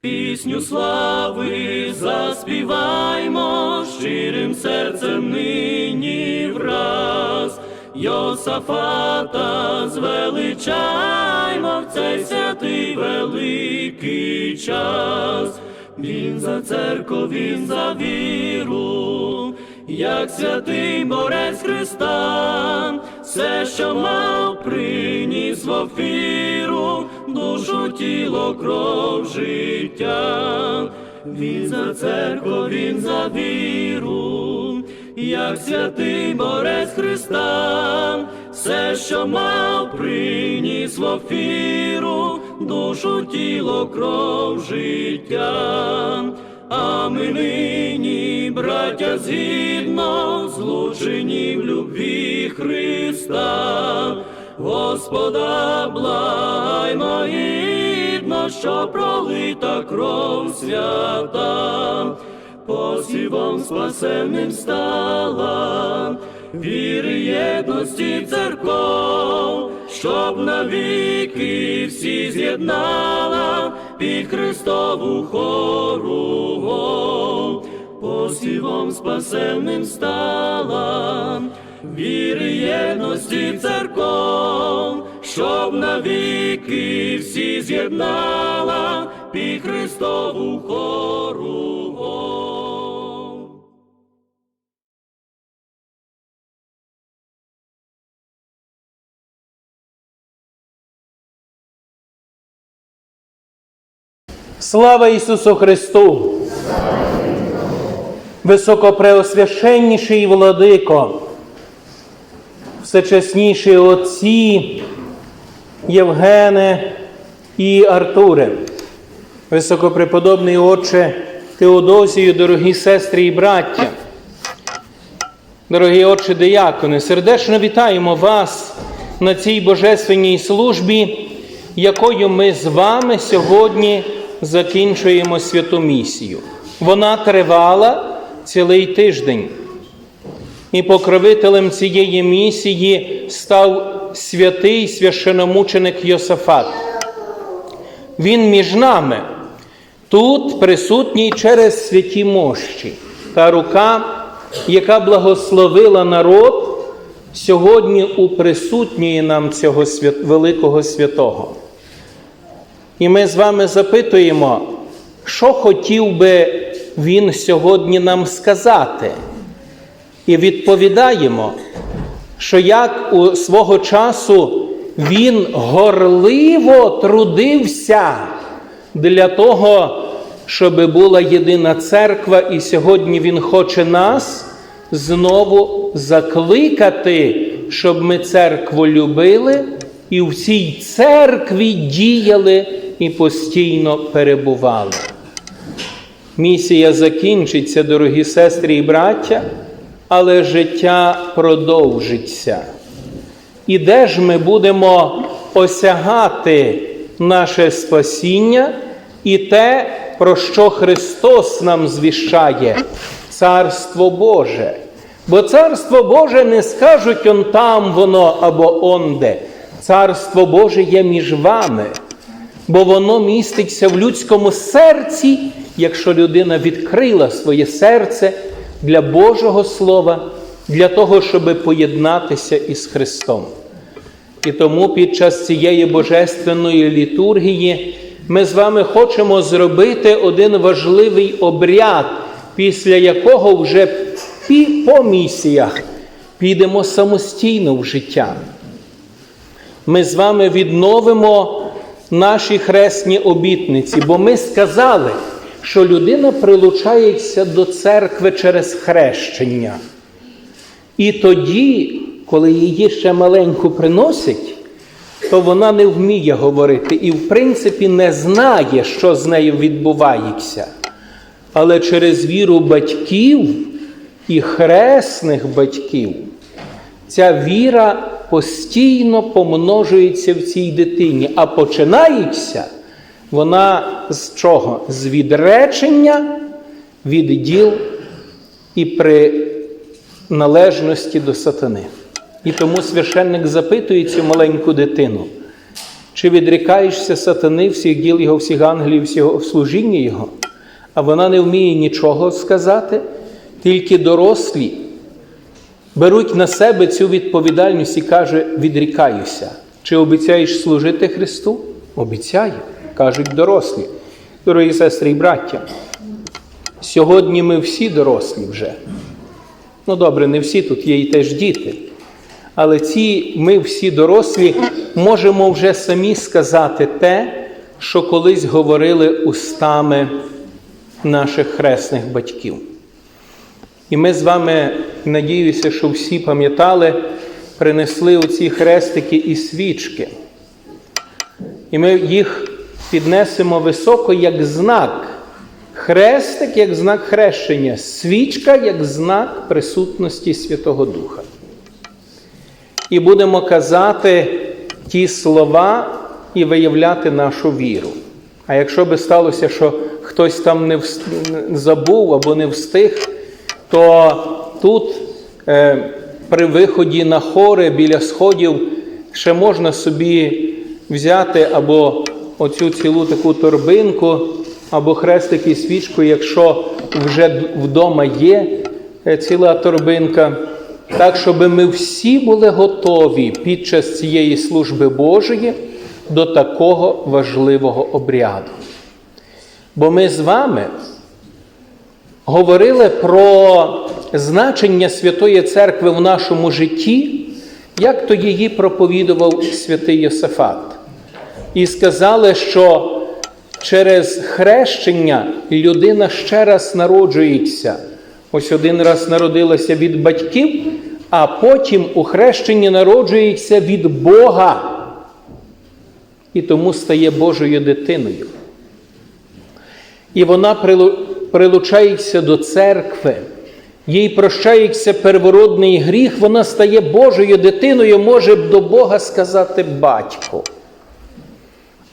Пісню слави заспіваймо щирим серцем нині враз. Йосафата звеличаймо час. Він за церкву, він за віру, як святий борець Христа, все, що мав, приніс в офіру, душу, тіло, кров, життя. Він за церкву, він за віру, як святий борець Христа, все, що мав, приніс в офіру, душу, тіло, кров, життя. А ми нині, браття, згідно злучені в любві Христа, Господа благаймо гідно, що пролита кров свята, посівом спасенним стала, віри єдності церков, щоб навіки всі з'єднала під Христову хору, посівом спасенним стала, віри єдності церков, щоб навіки всі з'єднала під Христову хору. Слава Ісусу Христу! Високопреосвященніший владико, всечесніші отці Євгене і Артуре, високопреподобний отче Теодосію, дорогі сестри і браття, дорогі отче диякони, сердечно вітаємо вас на цій божественній службі, якою ми з вами сьогодні закінчуємо святу місію. Вона тривала цілий тиждень. І покровителем цієї місії став святий священомученик Йосафат. Він між нами, тут присутній через святі мощі, та рука, яка благословила народ, сьогодні уприсутнює нам цього великого святого. І ми з вами запитуємо, що хотів би він сьогодні нам сказати. І відповідаємо, що як у свого часу він горливо трудився для того, щоб була єдина церква, і сьогодні він хоче нас знову закликати, щоб ми церкву любили і в цій церкві діяли і постійно перебували. Місія закінчиться, дорогі сестри і браття, але життя продовжиться. І де ж ми будемо осягати наше спасіння і те, про що Христос нам звіщає Царство Боже. Бо Царство Боже не скажуть он там воно або онде. Царство Боже є між вами, бо воно міститься в людському серці, якщо людина відкрила своє серце для Божого Слова, для того, щоб поєднатися із Христом. І тому під час цієї божественної літургії ми з вами хочемо зробити один важливий обряд, після якого вже по місіях підемо самостійно в життя. Ми з вами відновимо наші хресні обітниці, бо ми сказали, що людина прилучається до церкви через хрещення. І тоді, коли її ще маленьку приносять, то вона не вміє говорити і, в принципі, не знає, що з нею відбувається. Але через віру батьків і хресних батьків ця віра постійно помножується в цій дитині, а починається Вона з чого? З відречення від діл і приналежності до сатани. І тому священник запитує цю маленьку дитину, чи відрікаєшся сатани, всіх діл його, всіх ангелів, всього служіння його? А вона не вміє нічого сказати, тільки дорослі беруть на себе цю відповідальність і каже: відрікаюся. Чи обіцяєш служити Христу? Обіцяю, кажуть дорослі. Дорогі сестри і браття. Сьогодні ми всі дорослі вже. Ну добре, не всі тут є і теж діти. Але ці ми всі дорослі можемо вже самі сказати те, що колись говорили устами наших хресних батьків. І ми з вами, надіюся, що всі пам'ятали, принесли оці хрестики і свічки. І ми їх піднесемо високо як знак. Хрестик як знак хрещення, свічка як знак присутності Святого Духа. І будемо казати ті слова і виявляти нашу віру. А якщо би сталося, що хтось там не забув або не встиг, то тут е, при виході на хори біля сходів ще можна собі взяти або оцю цілу таку торбинку, або хрестик і свічку, якщо вже вдома є е, ціла торбинка. Так, щоб ми всі були готові під час цієї служби Божої до такого важливого обряду. Бо ми з вами говорили про значення Святої Церкви в нашому житті, як то її проповідував святий Йосифат. І сказали, що через хрещення людина ще раз народжується. Ось один раз народилася від батьків, а потім у хрещенні народжується від Бога. І тому стає Божою дитиною. І вона прилучається до церкви, їй прощається первородний гріх, вона стає Божою дитиною, може до Бога сказати батько.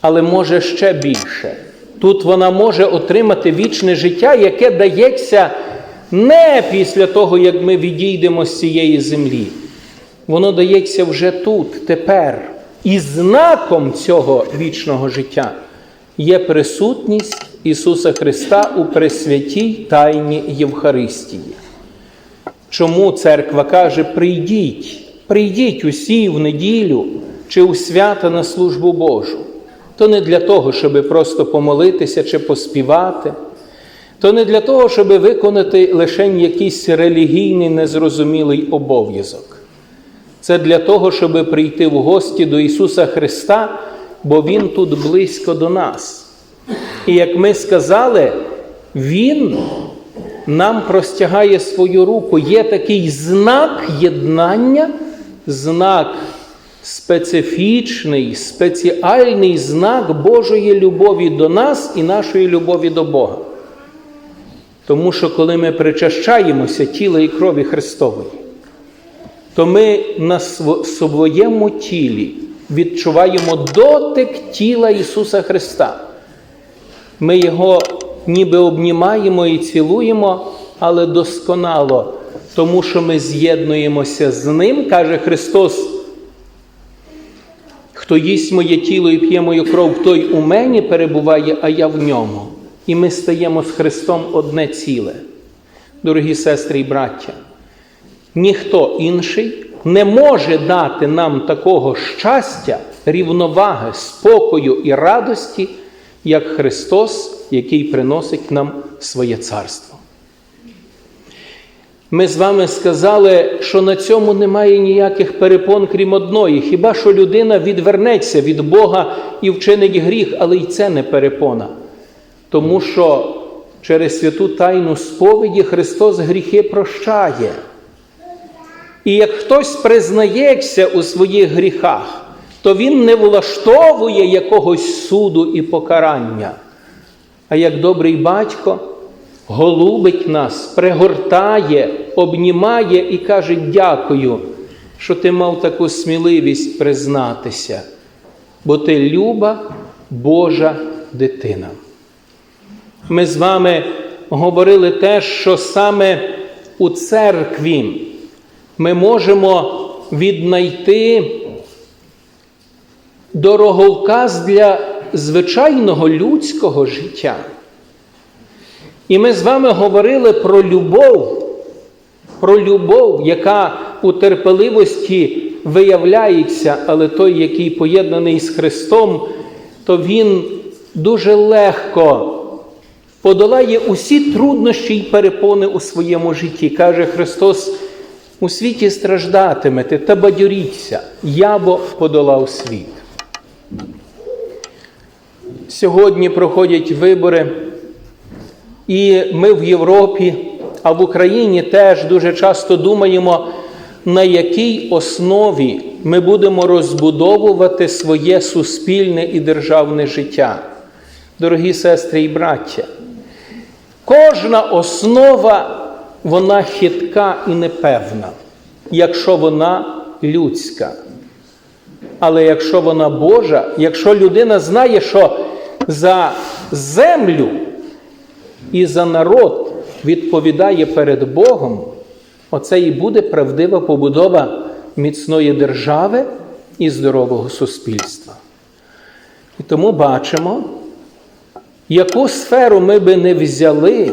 Але може ще більше. Тут вона може отримати вічне життя, яке дається не після того, як ми відійдемо з цієї землі. Воно дається вже тут, тепер. І знаком цього вічного життя є присутність Ісуса Христа у пресвятій тайні Євхаристії. Чому церква каже: прийдіть, прийдіть усі в неділю чи у свята на службу Божу. То не для того, щоб просто помолитися чи поспівати, то не для того, щоб виконати лише якийсь релігійний незрозумілий обов'язок. Це для того, щоб прийти в гості до Ісуса Христа, бо Він тут близько до нас. І як ми сказали, Він нам простягає свою руку. Є такий знак єднання, знак специфічний, спеціальний знак Божої любові до нас і нашої любові до Бога. Тому що коли ми причащаємося тіла і крові Христової, то ми на своєму тілі відчуваємо дотик тіла Ісуса Христа. Ми Його ніби обнімаємо і цілуємо, але досконало, тому що ми з'єднуємося з Ним, каже Христос. Хто їсть моє тіло і п'є мою кров, той у мені перебуває, а я в ньому. І ми стаємо з Христом одне ціле. Дорогі сестри і браття, ніхто інший не може дати нам такого щастя, рівноваги, спокою і радості, як Христос, який приносить нам своє царство. Ми з вами сказали, що на цьому немає ніяких перепон, крім одної. Хіба що людина відвернеться від Бога і вчинить гріх, але й це не перепона. Тому що через святу тайну сповіді Христос гріхи прощає. І як хтось признається у своїх гріхах, то він не влаштовує якогось суду і покарання. А як добрий батько голубить нас, пригортає, обнімає і каже: дякую, що ти мав таку сміливість признатися, бо ти люба Божа дитина. Ми з вами говорили те, що саме у церкві ми можемо віднайти дороговказ для звичайного людського життя. І ми з вами говорили про любов, про любов, яка у терпеливості виявляється, але той, який поєднаний з Христом, то він дуже легко подолає усі труднощі й перепони у своєму житті. Каже Христос, у світі страждатимете та бадьоріться, я бо подолав світ. Сьогодні проходять вибори, і ми в Європі, а в Україні теж дуже часто думаємо, на якій основі ми будемо розбудовувати своє суспільне і державне життя. Дорогі сестри і браття, кожна основа вона хитка і непевна, якщо вона людська. Але якщо вона Божа, якщо людина знає, що за землю і за народ відповідає перед Богом, оце і буде правдива побудова міцної держави і здорового суспільства. І тому бачимо, яку сферу ми би не взяли,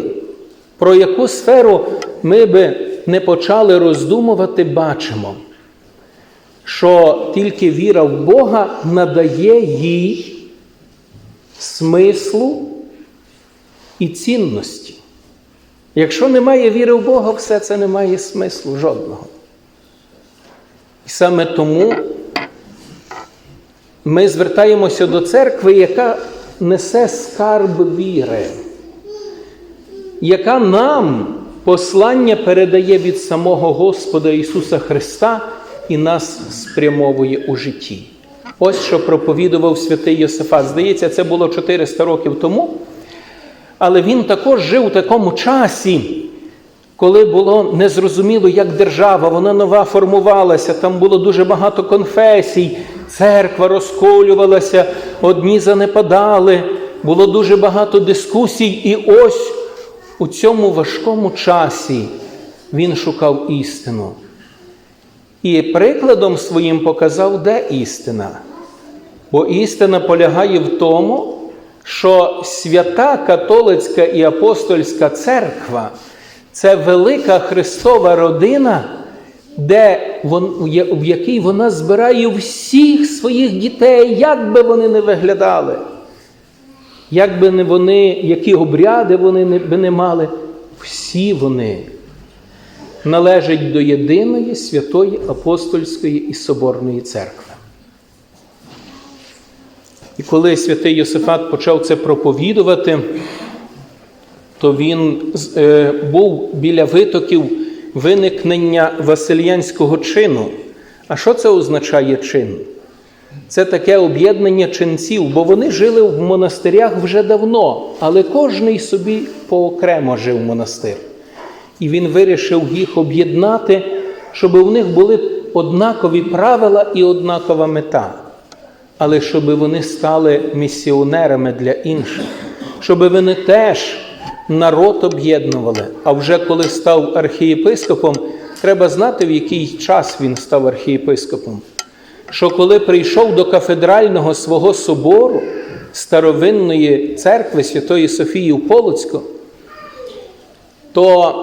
про яку сферу ми би не почали роздумувати, бачимо, що тільки віра в Бога надає їй смислу і цінності. Якщо немає віри в Бога, все це не має смислу жодного. І саме тому ми звертаємося до церкви, яка несе скарб віри, яка нам послання передає від самого Господа Ісуса Христа і нас спрямовує у житті. Ось що проповідував святий Йосифат. Здається, це було 400 років тому. Але він також жив у такому часі, коли було незрозуміло, як держава, вона нова формувалася, там було дуже багато конфесій, церква розколювалася, одні занепадали, було дуже багато дискусій. І ось у цьому важкому часі він шукав істину. І прикладом своїм показав, де істина. Бо істина полягає в тому, що свята католицька і апостольська церква це велика Христова родина, де в якій вона збирає всіх своїх дітей, як би вони не виглядали, як би не вони, які обряди вони не, би не мали, всі вони належать до єдиної святої апостольської і соборної церкви. І коли святий Йосифат почав це проповідувати, то він е, був біля витоків виникнення Васильянського чину. А що це означає чин? Це таке об'єднання ченців, бо вони жили в монастирях вже давно, але кожний собі поокремо жив монастир. І він вирішив їх об'єднати, щоб у них були однакові правила і однакова мета але щоб вони стали місіонерами для інших, щоб вони теж народ об'єднували. А вже коли став архієпископом, треба знати, в який час він став архієпископом. Що коли прийшов до кафедрального свого собору старовинної церкви Святої Софії в Полоцьку, то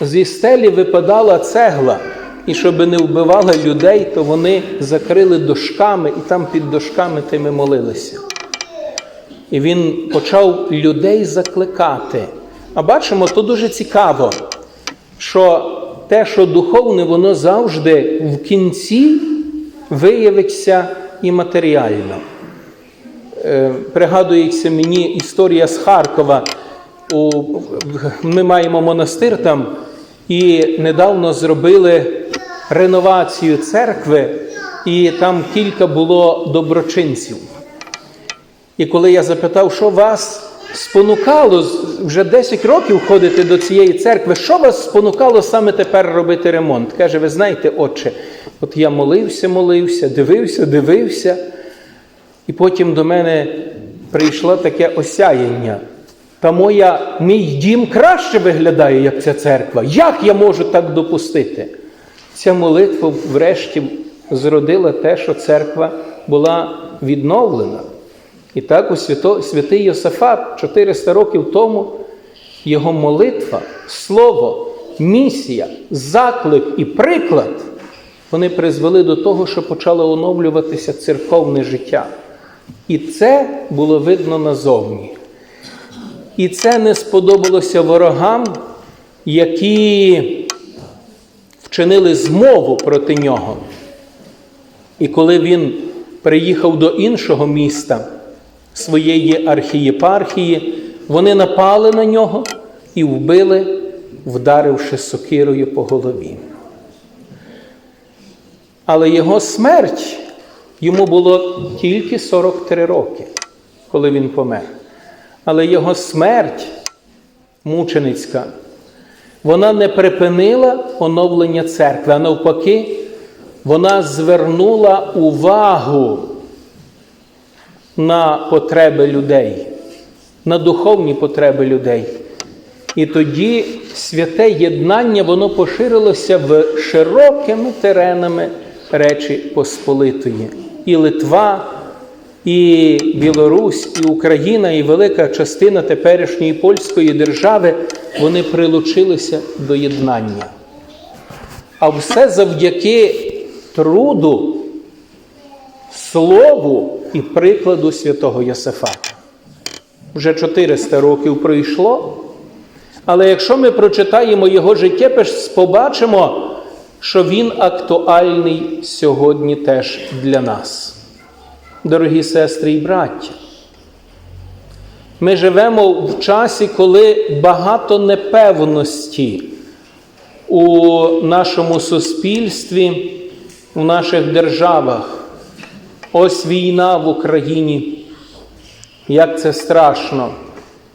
зі стелі випадала цегла. І щоб не вбивали людей, то вони закрили дошками і там під дошками тими молилися. І він почав людей закликати. А бачимо, то дуже цікаво, що те, що духовне, воно завжди в кінці виявиться і матеріально. Е, пригадується мені історія з Харкова. Ми маємо монастир там, і недавно зробили реновацію церкви, і там кілька було доброчинців. І коли я запитав, що вас спонукало вже 10 років ходити до цієї церкви, що вас спонукало саме тепер робити ремонт? Каже, ви знаєте, отче, от я молився, молився, дивився, дивився, і потім до мене прийшло таке осяяння. Та моя, мій дім краще виглядає, як ця церква. Як я можу так допустити? Ця молитва, врешті, зродила те, що церква була відновлена. І так у свято, святий Йосифат 400 років тому його молитва, слово, місія, заклик і приклад вони призвели до того, що почало оновлюватися церковне життя. І це було видно назовні. І це не сподобалося ворогам, які вчинили змову проти нього. І коли він приїхав до іншого міста своєї архієпархії, вони напали на нього і вбили, вдаривши сокирою по голові. Але його смерть йому було тільки 43 роки, коли він помер. Але його смерть мученицька, вона не припинила оновлення церкви, а навпаки, вона звернула увагу на потреби людей, на духовні потреби людей. І тоді святе єднання воно поширилося в широкими теренами Речі Посполитої. І Литва, і Білорусь, і Україна, і велика частина теперішньої польської держави вони прилучилися до єднання. А все завдяки труду, слову і прикладу святого Йосифата. Вже 400 років пройшло. Але якщо ми прочитаємо його життєпис, побачимо, що він актуальний сьогодні теж для нас. Дорогі сестри і браття, ми живемо в часі, коли багато непевності у нашому суспільстві, у наших державах. Ось війна в Україні. Як це страшно.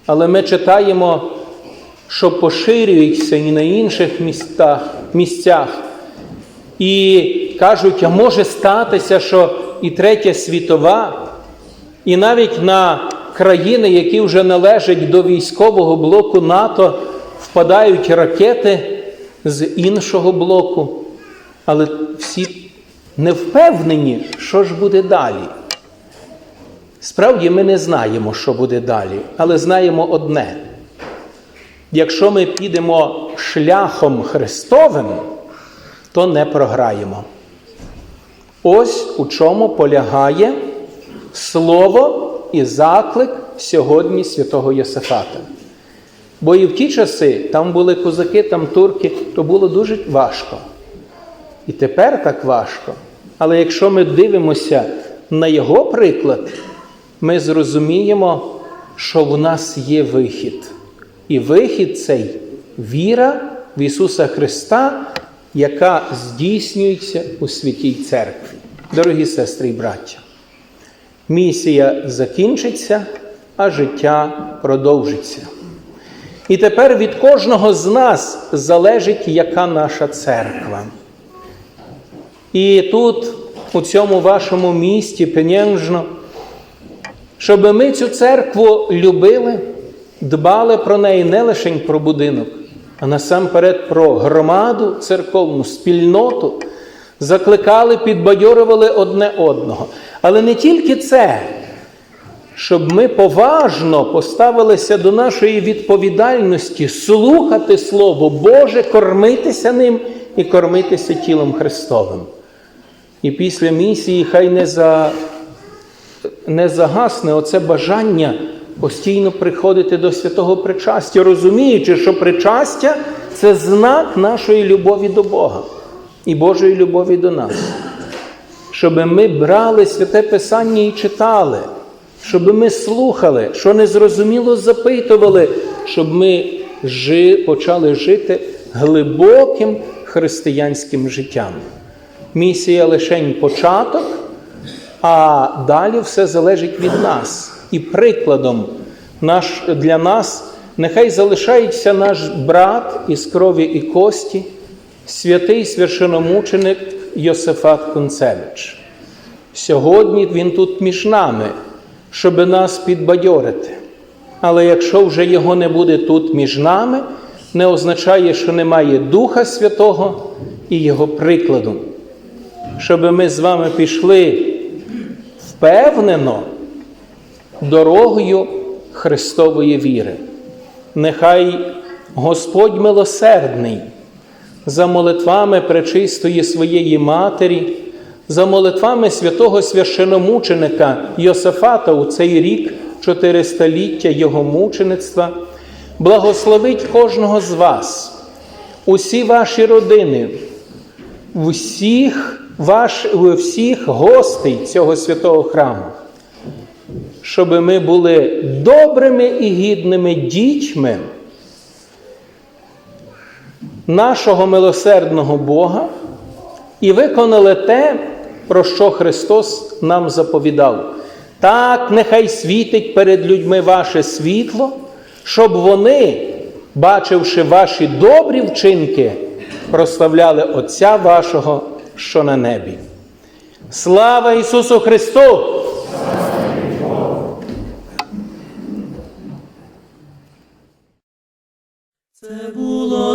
Але ми читаємо, що поширюється і на інших містах, місцях. І кажуть, а може статися, що і Третя світова, і навіть на країни, які вже належать до військового блоку НАТО, впадають ракети з іншого блоку. Але всі не впевнені, що ж буде далі. Справді, ми не знаємо, що буде далі, але знаємо одне. Якщо ми підемо шляхом Христовим, то не програємо. Ось у чому полягає слово і заклик сьогодні святого Йосифата. Бо і в ті часи там були козаки, там турки, то було дуже важко. І тепер так важко. Але якщо ми дивимося на його приклад, ми зрозуміємо, що в нас є вихід. І вихід цей віра в Ісуса Христа, яка здійснюється у святій церкві. Дорогі сестри і браття, місія закінчиться, а життя продовжиться. І тепер від кожного з нас залежить, яка наша церква. І тут, у цьому вашому місті, Пенєнжно, щоб ми цю церкву любили, дбали про неї не лише про будинок, а насамперед про громаду, церковну спільноту, закликали, підбадьорювали одне одного. Але не тільки це, щоб ми поважно поставилися до нашої відповідальності, слухати Слово Боже, кормитися ним і кормитися тілом Христовим. І після місії хай не за не загасне оце бажання постійно приходити до святого причастя, розуміючи, що причастя це знак нашої любові до Бога і Божої любові до нас. Щоб ми брали святе Писання і читали, щоб ми слухали, що незрозуміло запитували, щоб ми жи, почали жити глибоким християнським життям. Місія лишень початок. А далі все залежить від нас. І прикладом наш, для нас нехай залишається наш брат із крові і кості, святий священомученик Йосифат Кунцевич. Сьогодні він тут між нами, щоб нас підбадьорити. Але якщо вже його не буде тут між нами, не означає, що немає Духа Святого і Його прикладу. Щоб ми з вами пішли впевнено дорогою Христової віри. Нехай Господь милосердний за молитвами пречистої своєї Матері, за молитвами святого священомученика Йосифата у цей рік, 400-ліття його мучеництва, благословить кожного з вас, усі ваші родини, всіх, ваш, всіх гостей цього святого храму, щоб ми були добрими і гідними дітьми нашого милосердного Бога і виконали те, про що Христос нам заповідав. Так, нехай світить перед людьми ваше світло, щоб вони, бачивши ваші добрі вчинки, прославляли Отця вашого, що на небі. Слава Ісусу Христу! Це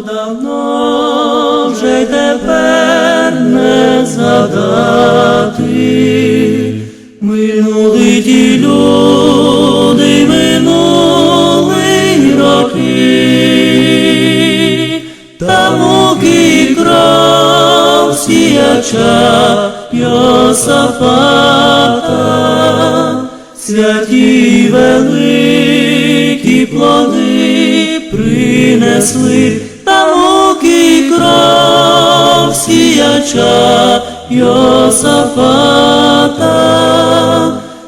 давно, вже й тепер не згадати. Минули ті люди, минули роки, та муки кров сіяча Йосафата, святі великі плоди принесли, кров сіяча Йосафата,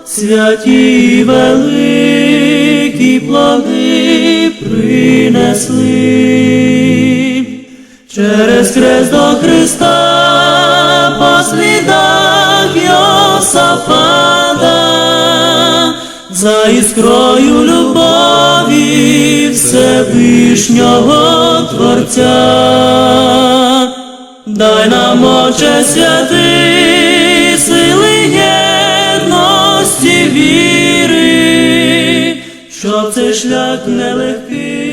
святі великі плоди принесли. Через крест до Христа по слідах Йосафата, за іскрою любові Всевишнього Творця. Дай нам, Отче святий, сили єдності віри, щоб цей шлях нелегкий